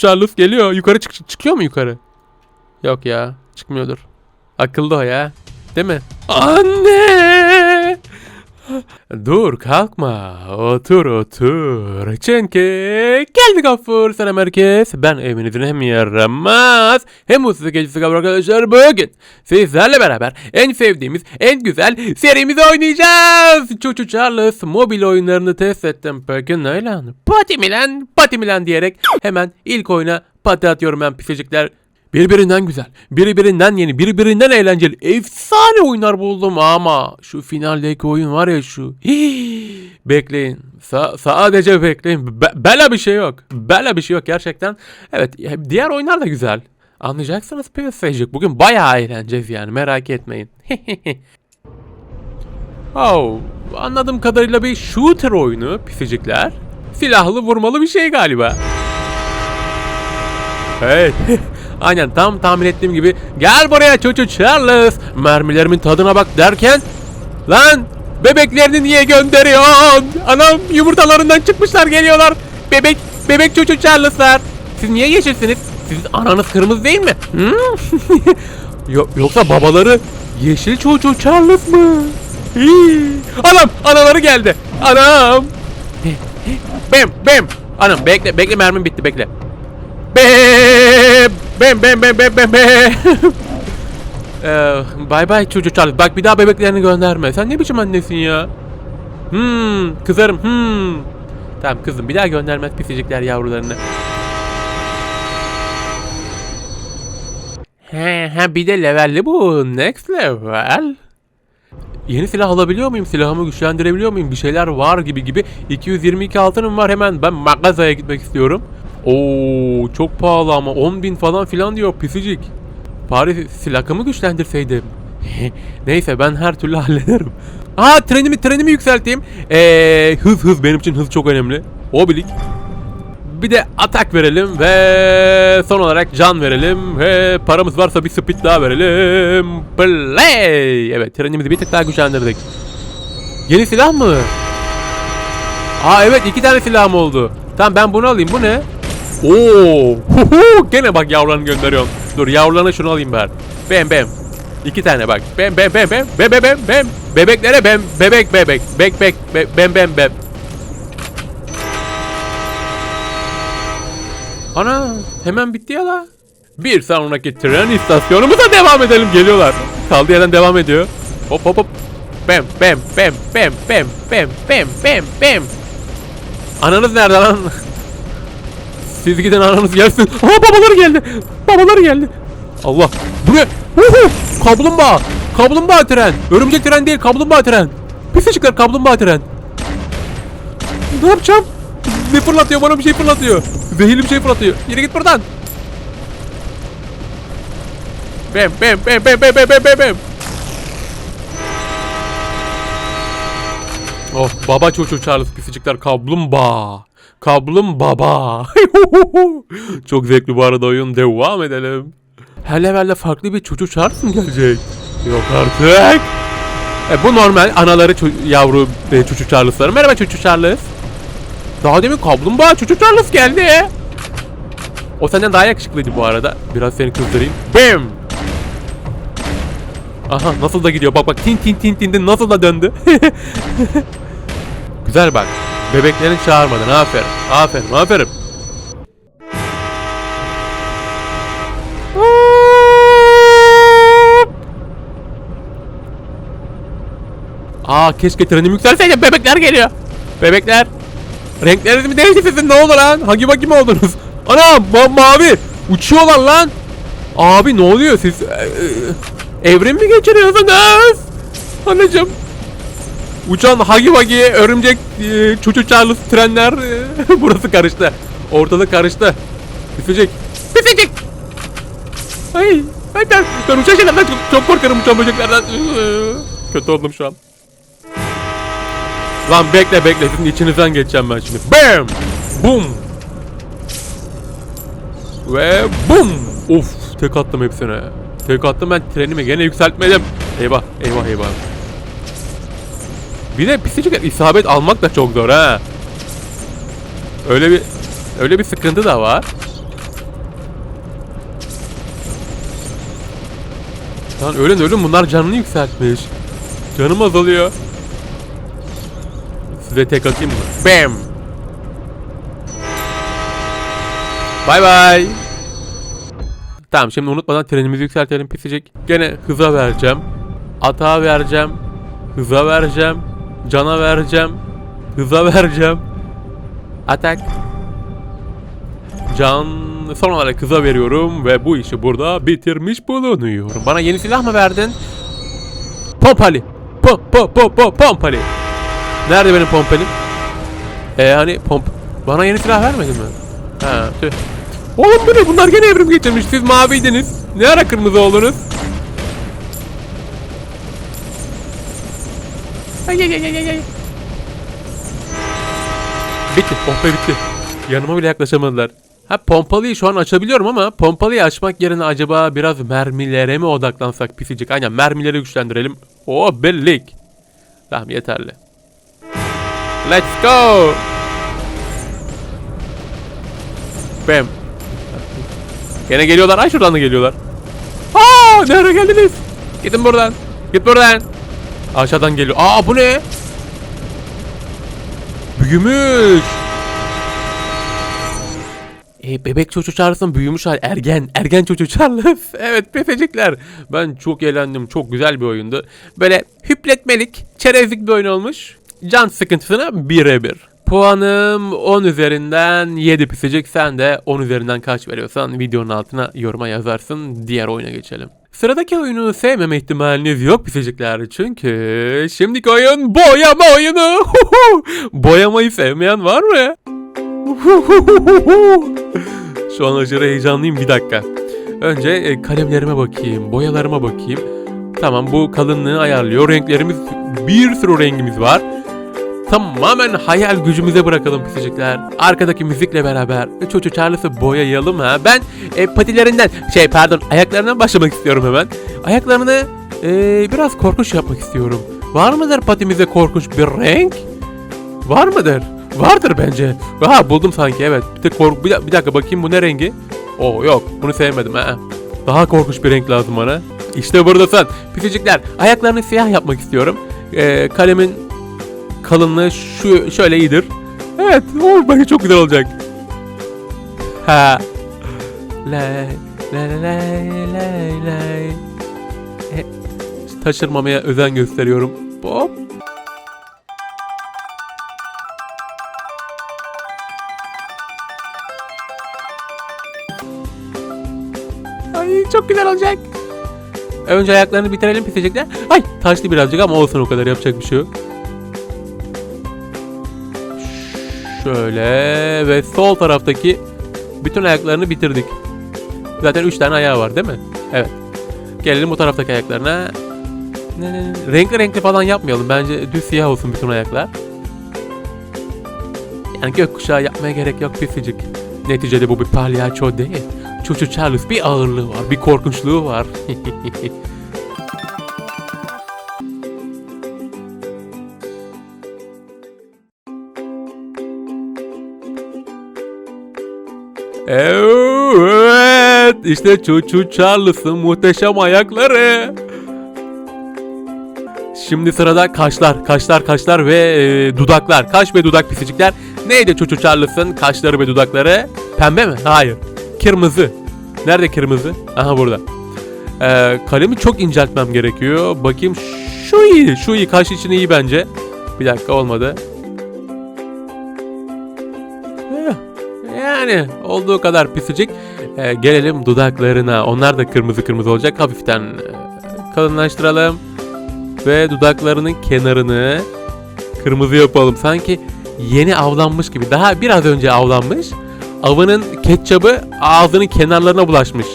Charles geliyor. Yukarı çık çıkıyor mu yukarı? Yok ya. Çıkmıyordur. Akıllı o ya. Değil mi? Anne! Dur kalkma. Otur otur. Çünkü geldik Gafur selam herkes. Ben evinizin hem yaramaz hem mutsuz gecesi Gafur arkadaşlar. Bugün sizlerle beraber en sevdiğimiz en güzel serimizi oynayacağız. Çuçu Charles mobil oyunlarını test ettim. Peki ne lan? Pati mi lan? Pati mi lan diyerek hemen ilk oyuna pati atıyorum ben pisicikler. Birbirinden güzel, birbirinden yeni, birbirinden eğlenceli, efsane oyunlar buldum ama şu finaldeki oyun var ya şu. Hii, bekleyin. Sa- sadece bekleyin. Be- bela bir şey yok. Bela bir şey yok gerçekten. Evet, diğer oyunlar da güzel. Anlayacaksınız PSG. Bugün bayağı eğleneceğiz yani merak etmeyin. oh, anladığım kadarıyla bir shooter oyunu pisicikler. Silahlı vurmalı bir şey galiba. Hey. Aynen tam tahmin ettiğim gibi gel buraya çocuk Charles mermilerimin tadına bak derken lan bebeklerini niye gönderiyorsun? Anam yumurtalarından çıkmışlar geliyorlar. Bebek bebek çocuk Charles'lar. Siz niye yeşilsiniz? Siz ananız kırmızı değil mi? Yo- yoksa babaları yeşil çocuk Charles mı? Anam anaları geldi. Anam. Bem bem anam bekle bekle mermim bitti bekle. Bem bem bem bem bem bem bem. Ee, Bay bay çocuk. Bak bir daha bebeklerini gönderme. Sen ne biçim annesin ya? Hmm, kızarım. Hmm. Tamam kızım bir daha göndermez pisicikler yavrularını. He he bir de levelli bu. Next level. Yeni silah alabiliyor muyum? Silahımı güçlendirebiliyor muyum? Bir şeyler var gibi gibi. 222 altınım var hemen. Ben mağazaya gitmek istiyorum. Oo çok pahalı ama 10 bin falan filan diyor pisicik. Bari silahımı güçlendirseydim. Neyse ben her türlü hallederim. Aa trenimi trenimi yükselteyim. Ee, hız hız benim için hız çok önemli. Obilik. Bir de atak verelim ve son olarak can verelim ve paramız varsa bir speed daha verelim. Play. Evet trenimizi bir tık daha güçlendirdik. Yeni silah mı? Aa evet iki tane silahım oldu. Tamam ben bunu alayım. Bu ne? Oo! Huhu! Gene bak yavrularını gönderiyorum. Dur yavrularına şunu alayım ben. Bem bem. İki tane bak. Bem bem bem bem. Bem bem bem bem. Bebeklere bem. Bebek bebek. Bek bek. Be, bem bem bem. Ana hemen bitti ya la. Bir sonraki tren istasyonumuza devam edelim. Geliyorlar. Kaldığı yerden devam ediyor. Hop hop hop. Bem bem bem bem bem bem bem bem bem. Ananız nerede lan? Siz gidin aranız gelsin. Aa babaları geldi. Babaları geldi. Allah. Bu ne? Uhu. Kaplumbağa. Kaplumbağa tren. Örümcek tren değil kaplumbağa tren. Pisicikler kaplumbağa tren. Ne yapacağım? Ne fırlatıyor bana bir şey fırlatıyor. Zehirli bir şey fırlatıyor. Yere git buradan. Bem bem bem bem bem bem bem bem. Oh baba çocuğu Charles pisicikler kaplumbağa. Kablum baba. Çok zevkli bu arada oyun. Devam edelim. Her levelde farklı bir çocuk mı gelecek? Yok artık. E, bu normal anaları yavru e, çocuk Charles'ları. Merhaba çocuk Charles. Daha demin kaplumbağa çocuk Charles geldi. O senden daha yakışıklıydı bu arada. Biraz seni kızdırayım. Bam! Aha nasıl da gidiyor. Bak bak tin tin tin tin tin nasıl da döndü. Güzel bak. Bebeklerini çağırmadın. Aferin. Aferin. Aferin. Aa keşke trenim yükselseydi. Bebekler geliyor. Bebekler. Renkleriniz mi değişti sizin? Ne oldu lan? Hagi bagi mi oldunuz? Ana ma- mavi. Uçuyorlar lan. Abi ne oluyor siz? e, e, evrim mi geçiriyorsunuz? Anacım. Uçan Hagi Vagi, örümcek, e, Çuçu Charles, trenler. e, burası karıştı. Ortalık karıştı. Pisecek. Pisecek. Ay, ay ben, ben uçan şeylerden çok, çok korkarım uçan böceklerden. Kötü oldum şu an. Lan bekle bekle sizin içinizden geçeceğim ben şimdi. Bam! Boom! Ve boom! Of tek attım hepsine. Tek attım ben trenimi gene yükseltmedim. Eyvah eyvah eyvah. Bir de bisiklet isabet almak da çok zor ha. Öyle bir öyle bir sıkıntı da var. Lan ölün ölün bunlar canını yükseltmiş. Canım azalıyor. Size tek atayım mı? Bam! Bay bay. Tamam şimdi unutmadan trenimizi yükseltelim pisicik. Gene hıza vereceğim. Atağa vereceğim. Hıza vereceğim. Cana vereceğim. Hıza vereceğim. Atak. Can son olarak kıza veriyorum ve bu işi burada bitirmiş bulunuyorum. Bana yeni silah mı verdin? Pompali. Po po po po pompali. Nerede benim pompalim? E hani pomp... Bana yeni silah vermedin mi? Ha tüh. Oğlum bu? Bunlar gene evrim geçirmiş. Siz maviydiniz. Ne ara kırmızı oldunuz? Ay ay ay ay ay. Bitti. Oh be bitti. Yanıma bile yaklaşamadılar. Ha pompalıyı şu an açabiliyorum ama pompalıyı açmak yerine acaba biraz mermilere mi odaklansak pisicik? Aynen mermileri güçlendirelim. Oh bellik. Tamam yeterli. Let's go. Bam. Gene geliyorlar. Ay şuradan da geliyorlar. Aa nereye geldiniz? Gidin buradan. Git buradan. Aşağıdan geliyor. Aa bu ne? Büyümüş. E, bebek çocuğu Charles'ın büyümüş hal ergen. Ergen çocuğu Charles. evet bebecikler. Ben çok eğlendim. Çok güzel bir oyundu. Böyle hüpletmelik, çerezlik bir oyun olmuş. Can sıkıntısına birebir. Puanım 10 üzerinden 7 pisecik. Sen de 10 üzerinden kaç veriyorsan videonun altına yoruma yazarsın. Diğer oyuna geçelim. Sıradaki oyunu sevmeme ihtimaliniz yok pisecikler. Çünkü şimdiki oyun boyama oyunu. Boyamayı sevmeyen var mı? Şu an aşırı heyecanlıyım bir dakika. Önce e, kalemlerime bakayım, boyalarıma bakayım. Tamam bu kalınlığı ayarlıyor. Renklerimiz bir sürü rengimiz var. Tamamen hayal gücümüze bırakalım pisicikler. Arkadaki müzikle beraber Çoço Charles'ı boyayalım ha. Ben e, patilerinden şey pardon ayaklarından başlamak istiyorum hemen. Ayaklarını e, biraz korkunç yapmak istiyorum. Var mıdır patimize korkunç bir renk? Var mıdır? Vardır bence. Ha buldum sanki evet. Bir, de kork bir, bir dakika bakayım bu ne rengi? Oo yok bunu sevmedim ha. Daha korkunç bir renk lazım bana. İşte buradasın. Pisicikler ayaklarını siyah yapmak istiyorum. Ee, kalemin kalınlığı şu şöyle iyidir. Evet o bence çok güzel olacak. Ha. Lay lay lay lay lay. E, taşırmamaya özen gösteriyorum. Hop. Ay çok güzel olacak. Önce ayaklarını bitirelim pisecekler. Ay taşlı birazcık ama olsun o kadar yapacak bir şey yok. Şöyle ve sol taraftaki bütün ayaklarını bitirdik. Zaten 3 tane ayağı var değil mi? Evet. Gelelim bu taraftaki ayaklarına. Renkli renkli falan yapmayalım. Bence düz siyah olsun bütün ayaklar. Yani gökkuşağı yapmaya gerek yok pisicik. Neticede bu bir palyaço değil. Çocuk Charles bir ağırlığı var, bir korkunçluğu var. işte Çuçu Charles'ın muhteşem ayakları. Şimdi sırada kaşlar, kaşlar, kaşlar ve e, dudaklar. Kaş ve dudak pisicikler. Neydi Çuçu Charles'ın kaşları ve dudakları? Pembe mi? Hayır. Kırmızı. Nerede kırmızı? Aha burada. Ee, kalemi çok inceltmem gerekiyor. Bakayım şu iyi. Şu iyi. Kaş için iyi bence. Bir dakika olmadı. Yani olduğu kadar pisicik. Ee, gelelim dudaklarına. Onlar da kırmızı kırmızı olacak. Hafiften e, kalınlaştıralım. Ve dudaklarının kenarını kırmızı yapalım. Sanki yeni avlanmış gibi. Daha biraz önce avlanmış. Avının ketçabı ağzının kenarlarına bulaşmış.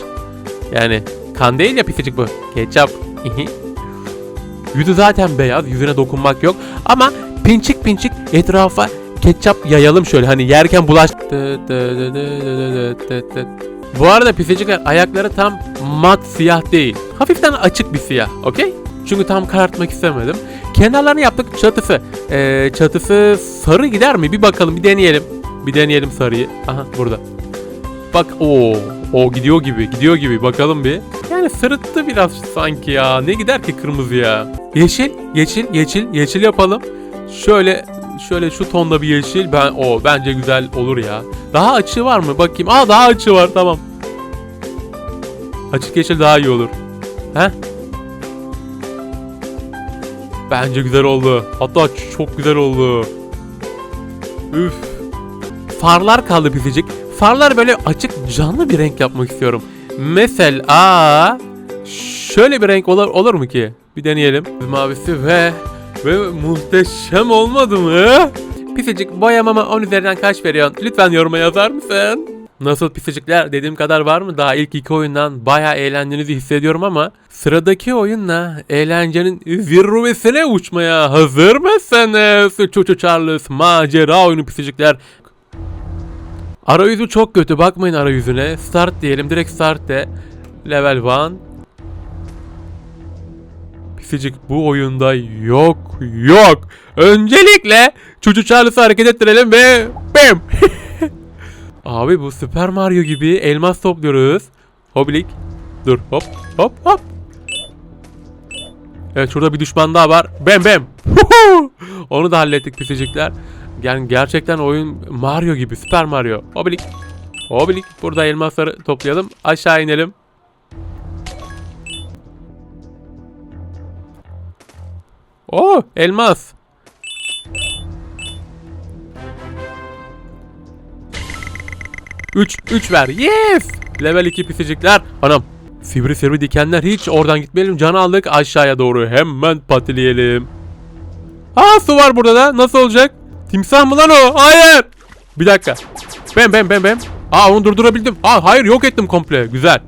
Yani kan değil ya pisicik bu. Ketçap. Yüzü zaten beyaz. Yüzüne dokunmak yok. Ama pinçik pinçik etrafa ketçap yayalım şöyle. Hani yerken bulaş... Bu arada pisicikler ayakları tam mat siyah değil. Hafiften açık bir siyah. Okey? Çünkü tam karartmak istemedim. Kenarlarını yaptık. Çatısı. Ee, çatısı sarı gider mi? Bir bakalım bir deneyelim. Bir deneyelim sarıyı. Aha burada. Bak o O gidiyor gibi gidiyor gibi bakalım bir. Yani sırıttı biraz sanki ya. Ne gider ki kırmızıya? Yeşil, yeşil, yeşil, yeşil yapalım. Şöyle şöyle şu tonda bir yeşil ben o bence güzel olur ya. Daha açığı var mı? Bakayım. Aa daha açığı var. Tamam. Açık yeşil daha iyi olur. He? Bence güzel oldu. Hatta çok güzel oldu. Üf. Farlar kaldı bitecek. Farlar böyle açık canlı bir renk yapmak istiyorum. Mesela şöyle bir renk olur, olur mu ki? Bir deneyelim. Mavisi ve ve muhteşem olmadı mı? Pisicik boyamama 10 üzerinden kaç veriyorsun? Lütfen yoruma yazar mısın? Nasıl pisicikler dediğim kadar var mı? Daha ilk iki oyundan bayağı eğlendiğinizi hissediyorum ama sıradaki oyunla eğlencenin zirvesine uçmaya hazır mısınız? Çuçu Charles macera oyunu pisicikler. Arayüzü çok kötü bakmayın arayüzüne. Start diyelim direkt start de. Level 1. Pisicik bu oyunda yok yok. Öncelikle Çuçu Charles'ı hareket ettirelim ve BAM! Abi bu Super Mario gibi elmas topluyoruz. Hoblik. Dur hop hop hop. Evet şurada bir düşman daha var. Bam bam. Onu da hallettik pisicikler. Yani gerçekten oyun Mario gibi Super Mario. Hoblik. Hoblik. Burada elmasları toplayalım. Aşağı inelim. Oo elmas. Üç, üç ver. Yes! Level 2 pisicikler. Anam. Sivri sivri dikenler hiç oradan gitmeyelim. Can aldık aşağıya doğru. Hemen patileyelim. Aa su var burada da. Nasıl olacak? Timsah mı lan o? Hayır. Bir dakika. Bem bem bem bem. Aa onu durdurabildim. Aa hayır yok ettim komple. Güzel.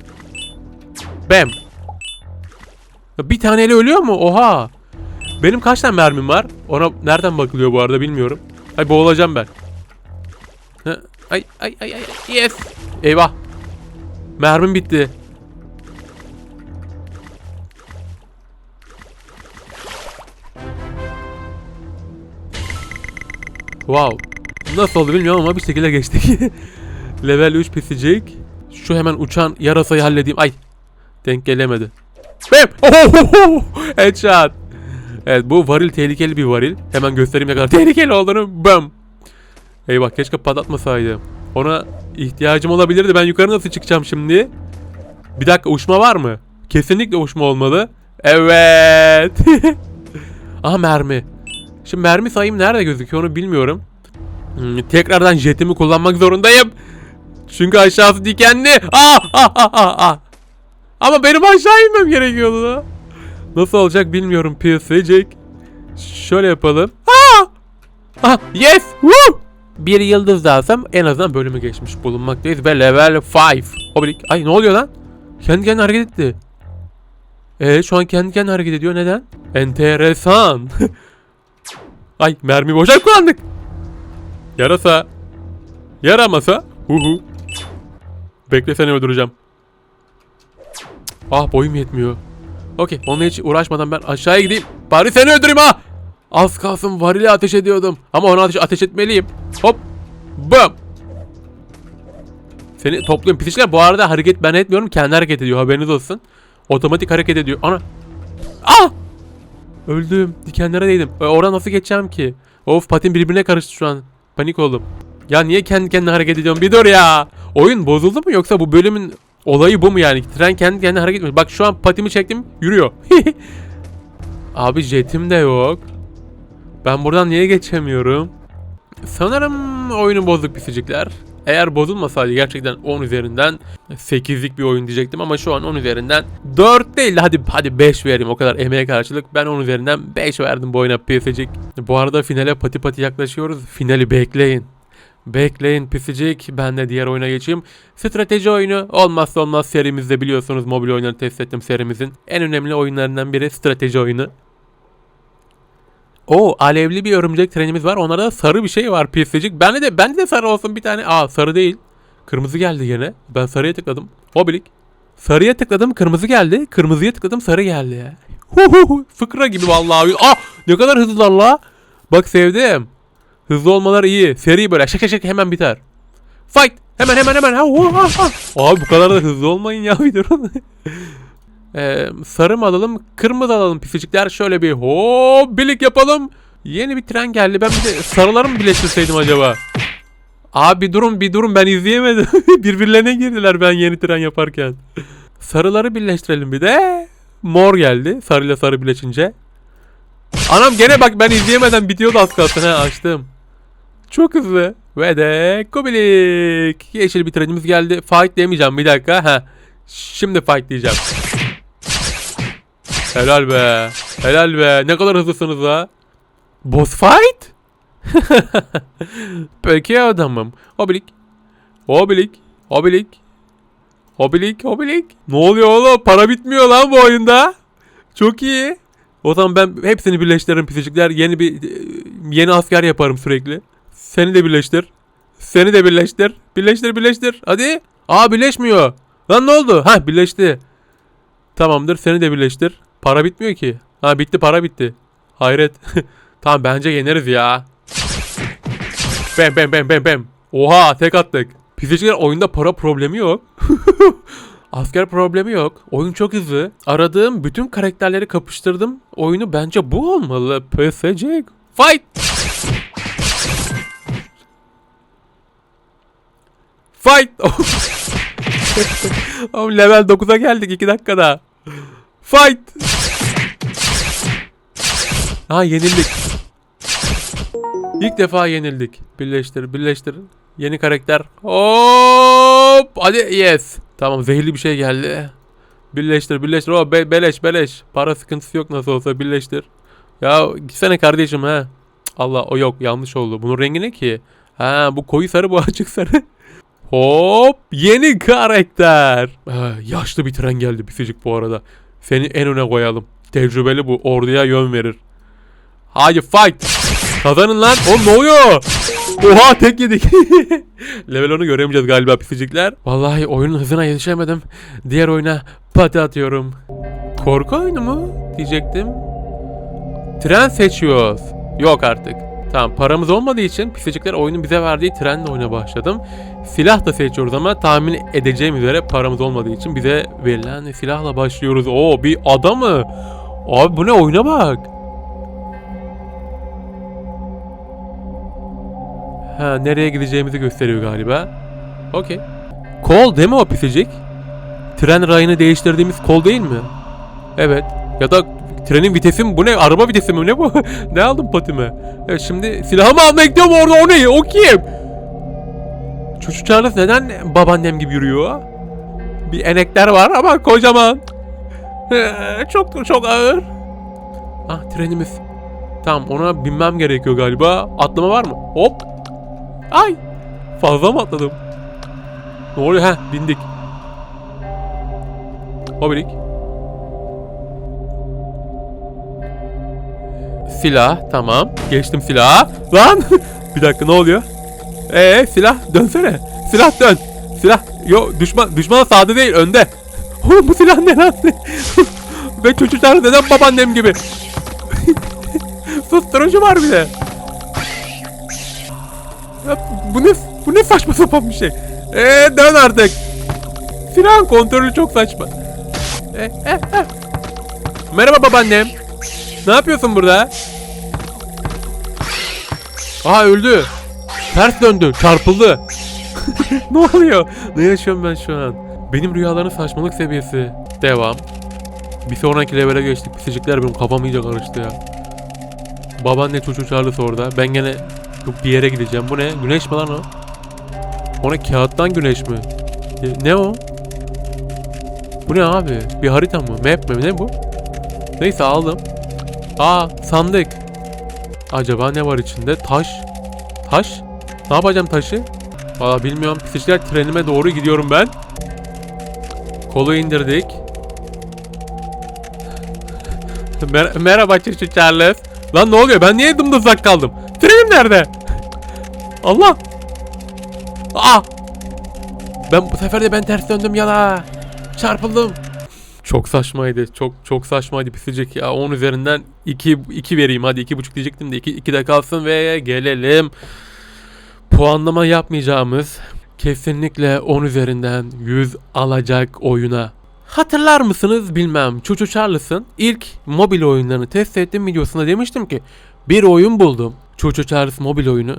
Bem. Bir taneyle ölüyor mu? Oha. Benim kaç tane mermim var? Ona nereden bakılıyor bu arada bilmiyorum. Ay boğulacağım ben. Ha, Ay ay ay ay. Yes. Eyvah. Mermim bitti. Wow. Nasıl oldu bilmiyorum ama bir şekilde geçtik. Level 3 pisicik. Şu hemen uçan yarasayı halledeyim. Ay. Denk gelemedi. Bam! Ohohoho! Headshot. Evet bu varil tehlikeli bir varil. Hemen göstereyim ne kadar tehlikeli olduğunu. Bam! Eyvah keşke patlatmasaydım. Ona ihtiyacım olabilirdi. Ben yukarı nasıl çıkacağım şimdi? Bir dakika uçma var mı? Kesinlikle uçma olmalı. Evet. Aha mermi. Şimdi mermi sayım nerede gözüküyor onu bilmiyorum. Hmm, tekrardan jetimi kullanmak zorundayım. Çünkü aşağısı dikenli. Ah, ah, ah, ah, ah. Ama benim aşağı inmem gerekiyordu. Nasıl olacak bilmiyorum PSC. Şöyle yapalım. Ah! Ah, yes! Woo! Bir yıldız alsam en azından bölümü geçmiş bulunmaktayız ve level 5. Oblik. Ay ne oluyor lan? Kendi kendine hareket etti. Ee şu an kendi kendine hareket ediyor. Neden? Enteresan. Ay mermi boşa kullandık. Yarasa. Yaramasa. Hu hu. Bekle seni öldüreceğim. Ah boyum yetmiyor. Okey onunla hiç uğraşmadan ben aşağıya gideyim. Bari seni öldüreyim ha. Az kalsın varili ateş ediyordum. Ama ona ateş, ateş etmeliyim. Hop. Bam. Seni topluyorum. Pisişler bu arada hareket ben etmiyorum. Kendi hareket ediyor. Haberiniz olsun. Otomatik hareket ediyor. Ana. Ah! Öldüm. Dikenlere değdim. E, oradan nasıl geçeceğim ki? Of patin birbirine karıştı şu an. Panik oldum. Ya niye kendi kendine hareket ediyorum? Bir dur ya. Oyun bozuldu mu yoksa bu bölümün olayı bu mu yani? Tren kendi kendine hareket etmiyor. Bak şu an patimi çektim. Yürüyor. Abi jetim de yok. Ben buradan niye geçemiyorum? Sanırım oyunu bozuk pisicikler. Eğer bozulmasaydı gerçekten 10 üzerinden 8'lik bir oyun diyecektim ama şu an 10 üzerinden 4 değil de hadi hadi 5 vereyim o kadar emeğe karşılık. Ben 10 üzerinden 5 verdim bu oyuna pisicik. Bu arada finale pati pati yaklaşıyoruz. Finali bekleyin. Bekleyin pisicik. Ben de diğer oyuna geçeyim. Strateji oyunu olmazsa olmaz serimizde biliyorsunuz mobil oyunları test ettim serimizin. En önemli oyunlarından biri strateji oyunu. O alevli bir örümcek trenimiz var. Onlarda sarı bir şey var pisicik. Bende de bende de sarı olsun bir tane. Aa sarı değil. Kırmızı geldi yine. Ben sarıya tıkladım. Hobilik. Sarıya tıkladım kırmızı geldi. Kırmızıya tıkladım sarı geldi. Huhuhu. Fıkra gibi vallahi. Ah ne kadar hızlılar la. Bak sevdim. Hızlı olmaları iyi. Seri böyle şaka şaka hemen biter. Fight. Hemen hemen hemen. Ha, oha, ha. Abi bu kadar da hızlı olmayın ya bir durun. Ee, sarı mı alalım, kırmızı alalım pisicikler. Şöyle bir hop birlik yapalım. Yeni bir tren geldi. Ben bir de sarıları mı birleştirseydim acaba? Abi durun bir durun ben izleyemedim. Birbirlerine girdiler ben yeni tren yaparken. Sarıları birleştirelim bir de. Mor geldi. Sarıyla sarı birleşince. Anam gene bak ben izleyemeden bitiyordu az kalsın ha açtım. Çok hızlı. Ve de Kubilik. Yeşil bir trenimiz geldi. Fight demeyeceğim bir dakika. Ha. Şimdi fight diyeceğim. Helal be. Helal be. Ne kadar hızlısınız ha. Boss fight? Peki adamım. Obilik. Obilik. Obilik. Obilik. Obilik. Ne oluyor oğlum? Para bitmiyor lan bu oyunda. Çok iyi. O zaman ben hepsini birleştiririm pisicikler. Yeni bir yeni asker yaparım sürekli. Seni de birleştir. Seni de birleştir. Birleştir birleştir. Hadi. Aa birleşmiyor. Lan ne oldu? Ha birleşti. Tamamdır seni de birleştir. Para bitmiyor ki. Ha bitti para bitti. Hayret. tamam bence yeneriz ya. Bem bem bem bem bem. Oha tek attık. Pisiciler oyunda para problemi yok. Asker problemi yok. Oyun çok hızlı. Aradığım bütün karakterleri kapıştırdım. Oyunu bence bu olmalı. PSG. Fight! Fight! Oğlum level 9'a geldik 2 dakikada. Fight! Ha yenildik. İlk defa yenildik. Birleştir, birleştir. Yeni karakter. Hop! Hadi yes. Tamam zehirli bir şey geldi. Birleştir, birleştir. O be- beleş, beleş. Para sıkıntısı yok nasıl olsa birleştir. Ya gitsene kardeşim ha. Allah o yok yanlış oldu. Bunun rengi ne ki? Ha bu koyu sarı bu açık sarı. Hop yeni karakter. Ha, yaşlı bir tren geldi pisicik bu arada. Seni en öne koyalım. Tecrübeli bu orduya yön verir. Hadi fight. Kazanın lan. Oğlum ne oluyor? Oha tek yedik. Level 10'u göremeyeceğiz galiba pisicikler. Vallahi oyunun hızına yetişemedim. Diğer oyuna pati atıyorum. Korku oyunu mu? Diyecektim. Tren seçiyoruz. Yok artık. Tamam paramız olmadığı için pisicikler oyunu bize verdiği trenle oyuna başladım. Silah da seçiyoruz ama tahmin edeceğim üzere paramız olmadığı için bize verilen silahla başlıyoruz. Oo bir adamı. Abi bu ne oyuna bak. Ha nereye gideceğimizi gösteriyor galiba. Okey. Kol değil mi o pisicik? Tren rayını değiştirdiğimiz kol değil mi? Evet. Ya da trenin vitesi mi? Bu ne? Araba vitesi mi? Ne bu? ne aldım patime? Evet şimdi silahımı almaya gidiyorum orada. O ne? O kim? Çocuk Charles neden babaannem gibi yürüyor? Bir enekler var ama kocaman. Ee, Çok çok ağır. Ah trenimiz. Tamam ona binmem gerekiyor galiba. Atlama var mı? Hop. Ay. Fazla mı atladım? Ne oluyor? Heh bindik. Hobilik. Silah tamam. Geçtim silaha. Lan. bir dakika ne oluyor? Ee silah dönsene. Silah dön. Silah. Yo düşman düşman sağda değil önde. Oğlum bu silah ne lan? Ve çocuklar neden babaannem gibi? Susturucu var bir de. Bu ne bu ne saçma sapan bir şey. Eee dön artık. Silahın kontrolü çok saçma. E, e, e. Merhaba babaannem. Ne yapıyorsun burada? Aa öldü. Ters döndü, çarpıldı. ne oluyor? Ne yaşıyorum ben şu an? Benim rüyaların saçmalık seviyesi. Devam. Bir sonraki levele geçtik. Pisicikler benim kafam iyice karıştı ya. Babaanne çocuğu Charles orada. Ben gene bir yere gideceğim. Bu ne? Güneş mi lan o? O ne? Kağıttan güneş mi? E, Ne o? Bu ne abi? Bir harita mı? Map mi? Ne bu? Neyse aldım. Aa sandık. Acaba ne var içinde? Taş. Taş? Ne yapacağım taşı? Valla bilmiyorum. Pisişler trenime doğru gidiyorum ben. Kolu indirdik. Mer- Merhaba Çiçi Charles. Lan ne oluyor? Ben niye dımdızlak kaldım? Trenim nerede? Allah! Aa! Ben bu sefer de ben ters döndüm yana. Çarpıldım. Çok saçmaydı. Çok çok saçmaydı pisicik ya. 10 üzerinden 2 2 vereyim hadi 2.5 diyecektim de 2 2 de kalsın ve gelelim puanlama yapmayacağımız Kesinlikle 10 üzerinden 100 alacak oyuna. Hatırlar mısınız bilmem. Çuçu Charles'ın ilk mobil oyunlarını test ettiğim videosunda demiştim ki bir oyun buldum. Çuçu Charles mobil oyunu.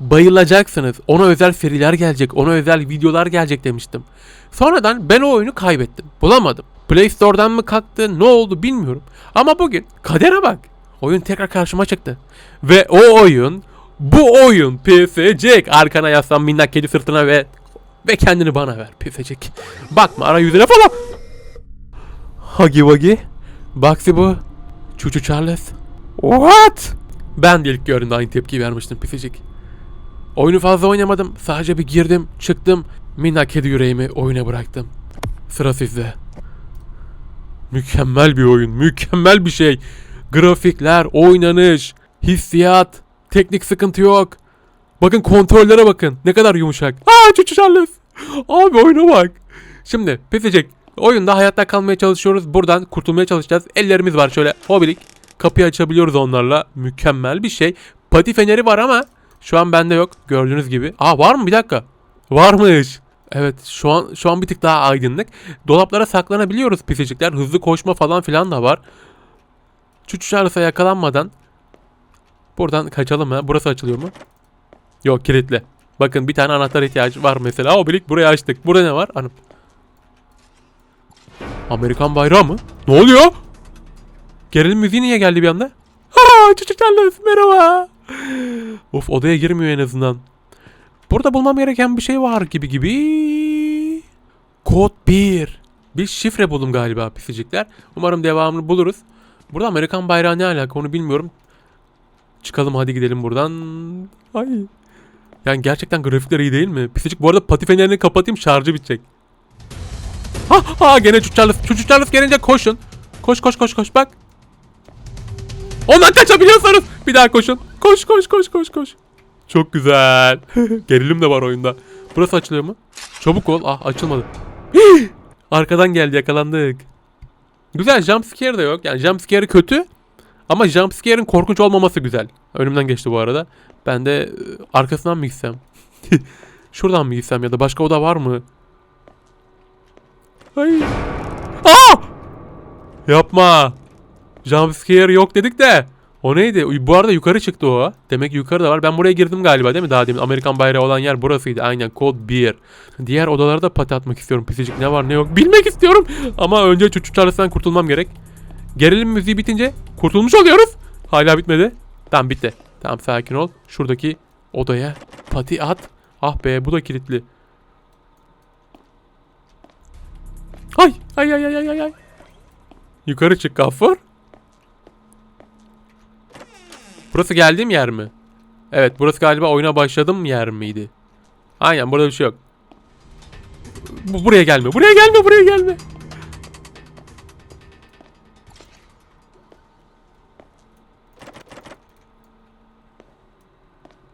Bayılacaksınız. Ona özel seriler gelecek. Ona özel videolar gelecek demiştim. Sonradan ben o oyunu kaybettim. Bulamadım. Play Store'dan mı kalktı ne oldu bilmiyorum. Ama bugün kadere bak. Oyun tekrar karşıma çıktı. Ve o oyun bu oyun pisecek. Arkana yaslan minnak kedi sırtına ve ve kendini bana ver pisecek. Bakma ara yüzüne falan. Hagi Wagi. Baxi bu. Çuçu Charles. What? Ben de ilk gördüğümde aynı tepki vermiştim pisecek. Oyunu fazla oynamadım. Sadece bir girdim, çıktım. Minnak kedi yüreğimi oyuna bıraktım. Sıra sizde. Mükemmel bir oyun, mükemmel bir şey. Grafikler, oynanış, hissiyat, teknik sıkıntı yok. Bakın kontrollere bakın. Ne kadar yumuşak. Aa Çuçu Charles. Abi oyuna bak. Şimdi pisecek. Oyunda hayatta kalmaya çalışıyoruz. Buradan kurtulmaya çalışacağız. Ellerimiz var şöyle hobilik. Kapıyı açabiliyoruz onlarla. Mükemmel bir şey. Pati feneri var ama şu an bende yok. Gördüğünüz gibi. Aa var mı? Bir dakika. Varmış. Evet şu an şu an bir tık daha aydınlık. Dolaplara saklanabiliyoruz pisicikler. Hızlı koşma falan filan da var. Çuçu Charles'a yakalanmadan buradan kaçalım mı? Burası açılıyor mu? Yok kilitli. Bakın bir tane anahtar ihtiyacı var mesela. O birlik burayı açtık. Burada ne var? Anım. Amerikan bayrağı mı? Ne oluyor? Gerilim müziği niye geldi bir anda? Ha, çocuk Charles merhaba. Of odaya girmiyor en azından. Burada bulmam gereken bir şey var gibi gibi. Kod 1. Bir şifre buldum galiba pisicikler. Umarım devamını buluruz. Burada Amerikan bayrağı ne alaka onu bilmiyorum. Çıkalım hadi gidelim buradan. Ay. Yani gerçekten grafikler iyi değil mi? Pisicik bu arada pati fenerini kapatayım şarjı bitecek. Ha ha gene. Çuç Charles gelince koşun. Koş koş koş koş bak. Ondan kaçabiliyorsanız bir daha koşun. Koş koş koş koş koş. Çok güzel. Gerilim de var oyunda. Burası açılıyor mu? Çabuk ol. Ah açılmadı. Arkadan geldi yakalandık. Güzel jumpscare de yok. Yani jumpscare kötü. Ama jumpscare'in korkunç olmaması güzel. Önümden geçti bu arada. Ben de e, arkasından mı gitsem? Şuradan mı gitsem ya da başka oda var mı? Ay. Aa! Yapma. Jumpscare yok dedik de. O neydi? Bu arada yukarı çıktı o. Demek ki yukarıda var. Ben buraya girdim galiba değil mi? Daha demin Amerikan bayrağı olan yer burasıydı. Aynen. Code 1. Diğer odalara da pati atmak istiyorum. Pisicik ne var ne yok. Bilmek istiyorum. Ama önce çuçu çaresinden kurtulmam gerek. Gerilim müziği bitince kurtulmuş oluyoruz. Hala bitmedi. Tamam bitti. Tamam sakin ol. Şuradaki odaya pati at. Ah be bu da kilitli. Ay ay ay ay ay ay. Yukarı çık Gaffur. Burası geldiğim yer mi? Evet burası galiba oyuna başladım yer miydi? Aynen burada bir şey yok. Bu, buraya gelme buraya gelme buraya gelme.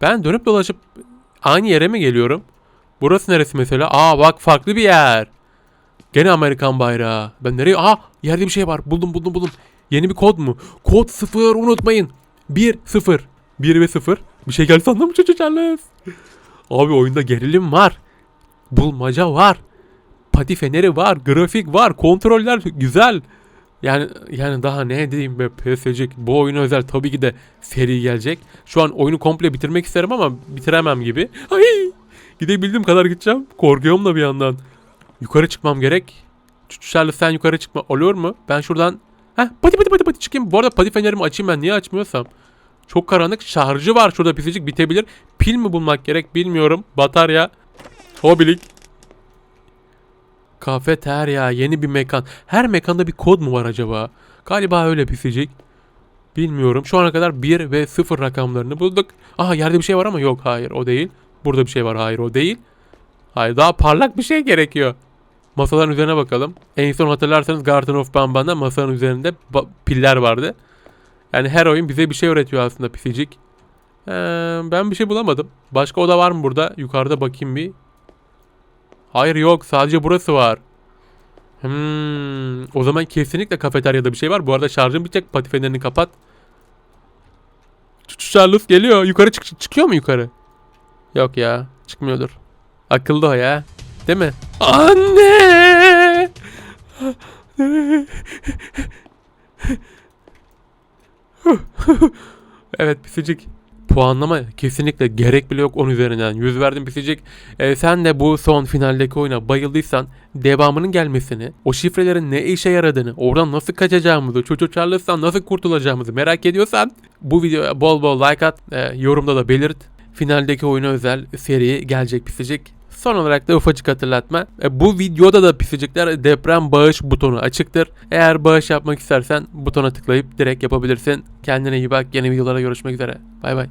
Ben dönüp dolaşıp aynı yere mi geliyorum? Burası neresi mesela? Aa bak farklı bir yer. Gene Amerikan bayrağı. Ben nereye? Aa yerde bir şey var. Buldum buldum buldum. Yeni bir kod mu? Kod 0 unutmayın. 1 0. 1 ve 0. Bir şey geldi sandım çocuk Charles. Abi oyunda gerilim var. Bulmaca var. Pati feneri var. Grafik var. Kontroller güzel. Yani yani daha ne diyeyim be PSG bu oyuna özel tabii ki de seri gelecek. Şu an oyunu komple bitirmek isterim ama bitiremem gibi. Ay! Gidebildiğim kadar gideceğim. Korkuyorum da bir yandan. Yukarı çıkmam gerek. Charles sen yukarı çıkma olur mu? Ben şuradan Heh pati pati pati pati çıkayım. Bu arada pati fenerimi açayım ben niye açmıyorsam. Çok karanlık. Şarjı var şurada pisicik bitebilir. Pil mi bulmak gerek bilmiyorum. Batarya. Hobilik. Kafeterya yeni bir mekan. Her mekanda bir kod mu var acaba? Galiba öyle pisicik. Bilmiyorum. Şu ana kadar 1 ve 0 rakamlarını bulduk. Aha yerde bir şey var ama yok hayır o değil. Burada bir şey var hayır o değil. Hayır daha parlak bir şey gerekiyor. Masaların üzerine bakalım. En son hatırlarsanız Garden of Bamban'da masanın üzerinde piller vardı. Yani her oyun bize bir şey öğretiyor aslında pisicik. Ee, ben bir şey bulamadım. Başka oda var mı burada? Yukarıda bakayım bir. Hayır yok. Sadece burası var. Hmm, o zaman kesinlikle kafeteryada bir şey var. Bu arada şarjım bitecek. Pati fenerini kapat. Charles geliyor. Yukarı çık çıkıyor mu yukarı? Yok ya. Çıkmıyordur. Akıllı o ya. Değil mi? Anne! evet pisicik. Puanlama kesinlikle gerek bile yok 10 üzerinden. 100 verdim pisicik. Ee, sen de bu son finaldeki oyuna bayıldıysan devamının gelmesini, o şifrelerin ne işe yaradığını, oradan nasıl kaçacağımızı, Çoço Charles'tan nasıl kurtulacağımızı merak ediyorsan bu videoya bol bol like at, e, yorumda da belirt. Finaldeki oyuna özel seri gelecek pisicik. Son olarak da ufacık hatırlatma. E, bu videoda da pisicikler deprem bağış butonu açıktır. Eğer bağış yapmak istersen butona tıklayıp direkt yapabilirsin. Kendine iyi bak. Yeni videolara görüşmek üzere. Bay bay.